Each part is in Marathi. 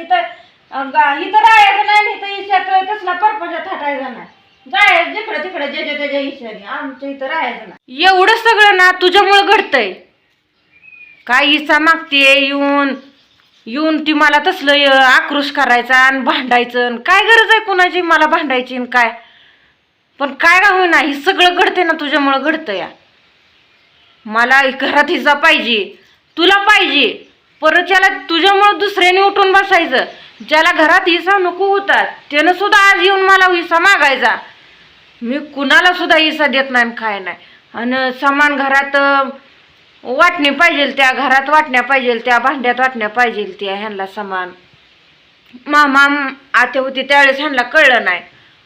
अं, गा- इथं राहायचं नाही आणि तर इशात तसला परपंच थाटायचा नाही. जायचं जिकडं तिकडं ज्याच्या त्याच्या इशाने आमच्या इथं राहायचं नाही. एवढं सगळं ना तुझ्यामुळं घडतंय. काय इसा मागते येऊन? येऊन ती मला तसलं आक्रोश करायचा आणि भांडायचं आणि काय गरज आहे कुणाची? मला भांडायची आणि काय? पण काय का होईना हे सगळं घडते ना तुझ्यामुळं घडतं या मला घरात हिचा पाहिजे. तुला पाहिजे. परत ज्याला तुझ्यामुळं दुसऱ्याने उठून बसायचं ज्याला घरात हिसा नको होता त्यानं सुद्धा आज येऊन मला हिसा मागायचा. मी कुणाला सुद्धा हिसा देत नाही आणि काय नाही. आणि समान घरात वाटणी पाहिजे त्या घरात वाटण्या पाहिजे त्या भांड्यात वाटण्या पाहिजे त्या ह्यांना समान. मामा आते होती त्यावेळेस ह्यांना कळलं नाही.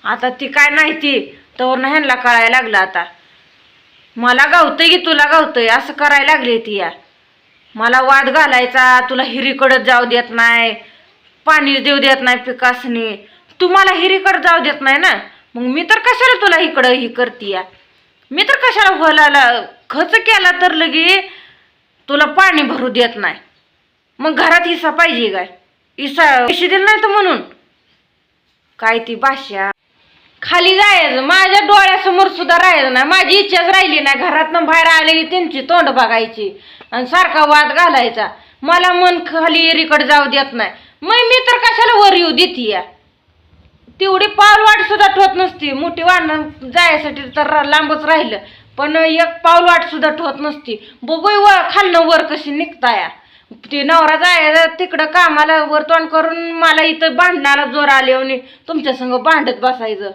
आता ती काय नाही ती तर ह्यांना कळायला लागलं आता. मला गावतंय की तुला गावतंय असं करायला लागली ती या. मला वाद घालायचा तुला हिरीकडं जाऊ देत नाही पाणी देऊ देत नाही पिकासनी. तू मला हिरीकडं जाऊ देत नाही ना? मग मी तर कशाला तुला इकडं ही करते या मी तर कशाला होलाला खर्च केला तर लगे तुला पाणी भरू देत नाही? मग घरात हिसा पाहिजे काय? हिसा पैसे दिला नाही तर म्हणून? काय ती भाषा? खाली जायचं. माझ्या डोळ्यासमोर सुद्धा राहायचं नाही. माझी इच्छाच राहिली नाही. घरातनं बाहेर आले की त्यांची तोंड बघायची. आणि सारखा वाद घालायचा. मला मन खाली एरीकडे जाऊ देत नाही. मग मी तर कशाला वर येऊ देते या? तेवढी पाऊल वाट सुद्धा ठेवत नसती. मोठी वाढ जायसाठी तर लांबच राहिलं. पण एक पाऊल वाट सुद्धा ठेवत नसती. बघू व खालनं वर कशी निघता या? ते नवरा जायचं तिकडं कामाला वर तोंड करून मला इथं भांडणाला जोर आले आणि तुमच्या संग भांडत बसायचं.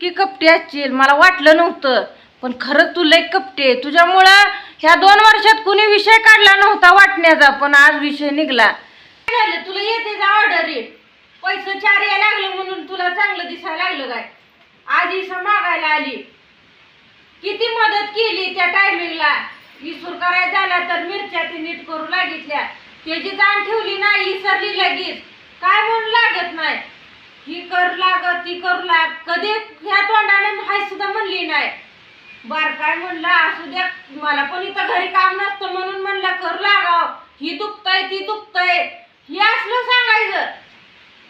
की कपटी असशील मला वाटलं नव्हतं. पण खरंच तू लय कपटे तुझ्यामुळं ह्या दोन वर्षात कुणी विषय काढला नव्हता वाटण्याचा पण आज विषय निघला. काय झालं? तुला येते ऑर्डर आहे पैसे चार यायला लागलं म्हणून तुला चांगलं दिसायला लागलं काय? आधी मागायला आली. किती मदत केली त्या टायमिंगला विसूर करायचा झाला तर मिरच्या ती नीट करू लागितल्या. त्याची जाण ठेवली नाही इसरली लगेच. काय म्हणून लागत नाही? ही कर लाग ती करू लाग. कधी ह्या तोंडाने हाय सुद्धा म्हणली नाही. बार काय म्हणलं असू द्या मला पण इथं घरी काम नसतं म्हणून म्हणलं कर लागाव. ही दुखतय ती दुखतय. हे असलं सांगायचं.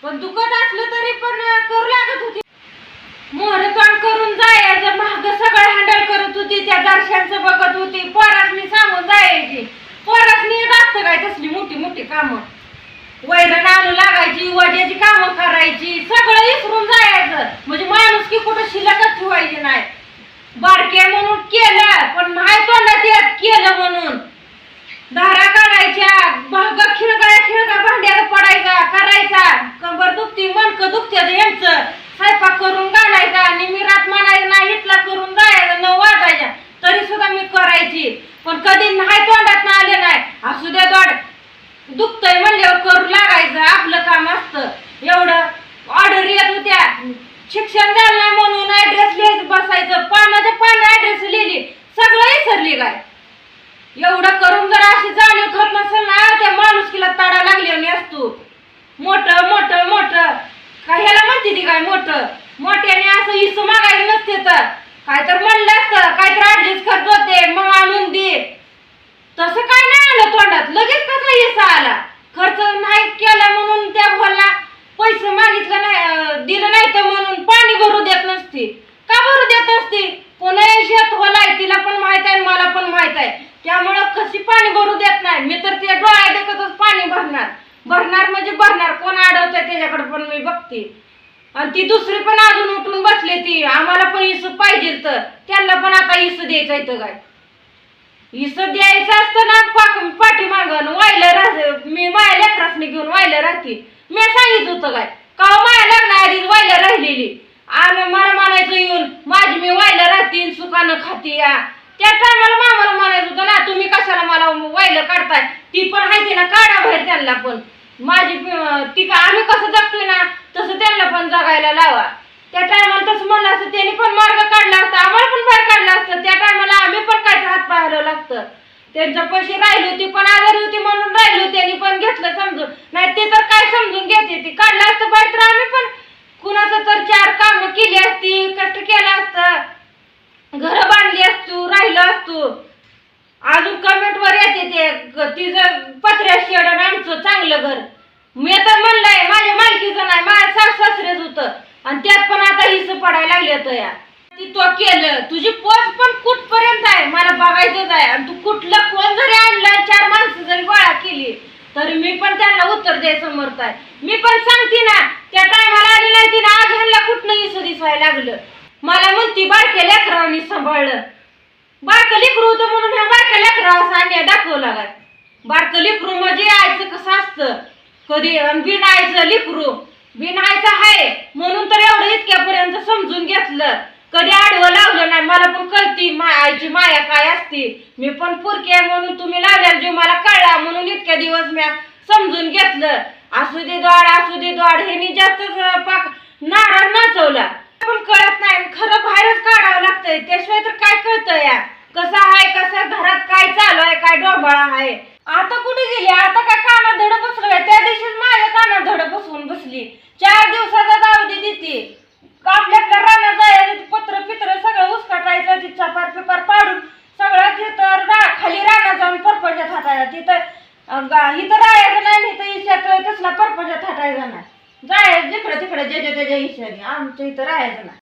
पण दुखत असलं तरी पण करू लागत होती. मोहर तोंड करून जायचं महाग सगळं हँडल करत होती त्या दर्शनचं बघत होती. पोरासनी सांगून जायची. पोरासनी येत असतं काय तसली मोठी मोठी कामं. म्हणजे आणू वड्याची कामं करायची सगळं विसरून जायचं. म्हणजे माणूस की कुठं शिल्लकच ठेवायची नाही. बारके म्हणून केलं पण नाही तोंडात येत केलं म्हणून. धारा काढायच्या भाग खिळगाळ्या खिळगा भांड्याला पडायचा करायचा. कंबर दुखती मनकं दुखते यांचं. स्वयंपाक करून घालायचा आणि मी रात म्हणायचं नाही इथला करून जायचा न वाजायच्या तरी सुद्धा मी करायची. पण कधी नाही तोंडात आले नाही. असू द्या दोड. दुखतंय म्हणल्यावर करू लागायचं. आपलं काम असतं एवढं ऑर्डर येत होत्या शिक्षण झालं नाही म्हणून ऍड्रेस लिहायचं बसायचं पानाच्या पानं ऍड्रेस लिहिली सगळं विसरली काय एवढं करून जर अशी जाणीव होत नसेल ना त्या माणुसकीला तडा लागली आणि असतो मोठं मोठं मोठं काय ह्याला म्हणते ती काय मोठं मोठ्याने असं इसू मागायचं नसते तर काय तर म्हणलं असतं काय तर ऍडजस्ट करत होते मग आणून दे तसं काय नाही आलं तोंडात लगेच कसा येसा आला खर्च नाही केला म्हणून त्या बोलला पैसे मागितलं नाही अं, दिलं नाही तर म्हणून पाणी भरू असते? का भरू देत असते? कोणाही शेत होलाय तिला पण माहीत आहे मला पण माहीत आहे. त्यामुळं कशी पाणी भरू देत नाही? मी तर त्या डोळ्या देखतच पाणी भरणार. भरणार म्हणजे भरणार. कोण अडवतंय त्याच्याकडे पण मी बघते. आणि ती दुसरी पण अजून उठून बसली ती. आम्हाला पण इस पाहिजे तर. त्यांना पण आता इस द्यायचं इथं काय? इस द्यायचं असतं ना पाक पाठीमागं. व्हायला राह मी माझ्या लेकरासनी घेऊन व्हायला राहते. मी सांगितलं होतं काय? का हो लागणार लग्नाआधीच व्हायला राहिलेली? आणि मला म्हणायचं येऊन. माझी मी वायला राहतील सुखानं खाते या त्या टायमाला मामाला म्हणायचं होतं ना तुम्ही कशाला मला वायला काढताय? ती पण आहे ना काढा बाहेर त्यांना पण. माझी ती का आम्ही कसं जगतोय ना तसं त्यांना पण जगायला लावा. त्या टायमाला तसं म्हणलं असतं त्यांनी पण मार्ग काढला असता आम्हाला पण बाहेर काढला असतं. त्या टायमाला आम्ही पण काय हात पाहायला लागतं. त्यांच्या पैसे राहिली होती पण आजारी होती म्हणून राहिली आणि पण घेतलं समजून. नाही ते तर काय समजून घेते ती काढलं असतं बाहेर तर आम्ही पण कुणाचं तर चार काम केली असती कष्ट केला असत. घर बांधली असतो राहिलो असतो. अजून कमेंट वर येते ते तिचं पत्र्या शेड आमचं चांगलं घर. मी तर म्हणलंय माझ्या मालकीचं नाही माझ्या सास सासरेच होत. आणि त्यात पण आता हिस पडायला लागले या. तो केलं. तुझी पोच पण कुठपर्यंत आहे? मला बघायचंच आहे. आणि तू कुठलं कोण जरी आणलं चार माणसं जरी गोळा केली तर मी पण त्यांना उत्तर दे समर्थ आहे मी पण सांगते ना त्या टायमाला आली नाही ती ना आज ह्यांना कुठनं इसू दिसायला लागलं. मला म्हणती बारक्या लेकरांनी सांभाळलं. बारकं लेकरू होतं म्हणून ह्या बारक्या लेकरावर अन्याय दाखवू काय बारकं लेकरू म्हणजे आयचं कसं असतं? कधी बिन आयचं लेकरू बिन आईचं आहे म्हणून तर एवढं इतक्यापर्यंत समजून घेतलं. कधी आडवं लावलं नाही मला पण कळती मा आईची माया काय असती. मी पण पुरकी आहे म्हणून तुम्ही लावल्या जीव मला कळला म्हणून इतक्या दिवस मी समजून घेतलं. असू दे द्वाड असू दे दोड हे मी जास्त पाक नाचवला. पण कळत नाही खरं बाहेरच काढावं लागतंय. त्याशिवाय तर काय कळतं या कसं आहे कसं घरात काय चालू आहे काय डोंबाळा आहे? आता कुठे गेली? आता काय कानात धड बसलं त्या दिवशीच माझ्या कानात धड बसवून बसली. चार दिवसाचा दावदी देते आपल्या रानात जायचं पत्र पित्र सगळं उसकाटायचं तिचा पार इथं राहायचं नाही इथं इशात तसला परपंचात हातायचा नाही. जायचं जिकडं तिकडं जे जे त्याच्या इशाने आमच्या इथं राहायचं नाही.